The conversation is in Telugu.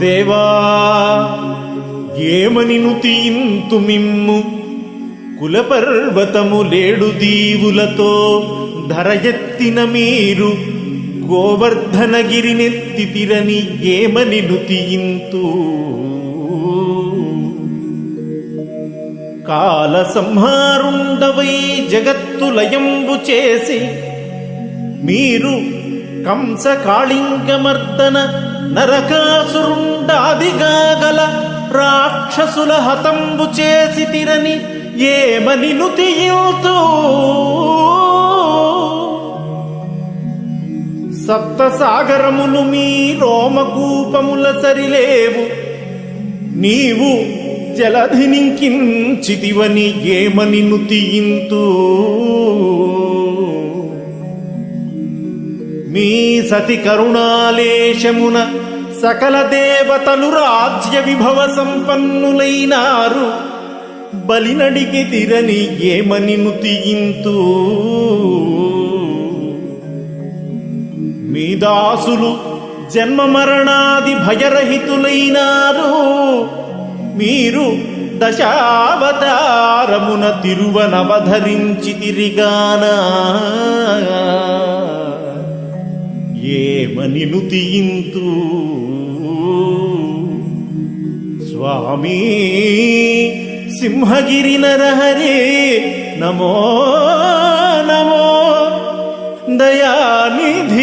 దేవా ఏమని నుతియింతు మిమ్ము? కులపర్వతము లేడు దీవులతో ధర ఎత్తిన మీరు గోవర్ధనగిరినెత్తితిరని ఏమని నుతియింతు? కాల సంహారుండవై జగత్తు లయంబు చేసి మీరు కంస కాళింగమర్దన నరకాసురుండాదిగాగల రాక్షసుల హతంబు చేసి తిరని ఏమని నుతియుతూ? సప్తసాగరములు మీ రోమకూపముల సరిలేవు. నీవు జలధినింకించితివని ఏమని నుతియింతూ? మీ సతి కరుణాలేశమున సకల దేవతలు రాజ్య విభవ సంపన్నులైనారు. బలినడికి తిరని ఏమని నుతియింతూ? మీ దాసులు జన్మ మరణాది భయరహితులైనారు. మీరు దశావతారమున తిరువనవధరించి తిరిగానా? ఏమని నుతియింతు స్వామి సింహగిరి నరహరే నమో నమో దయానిధి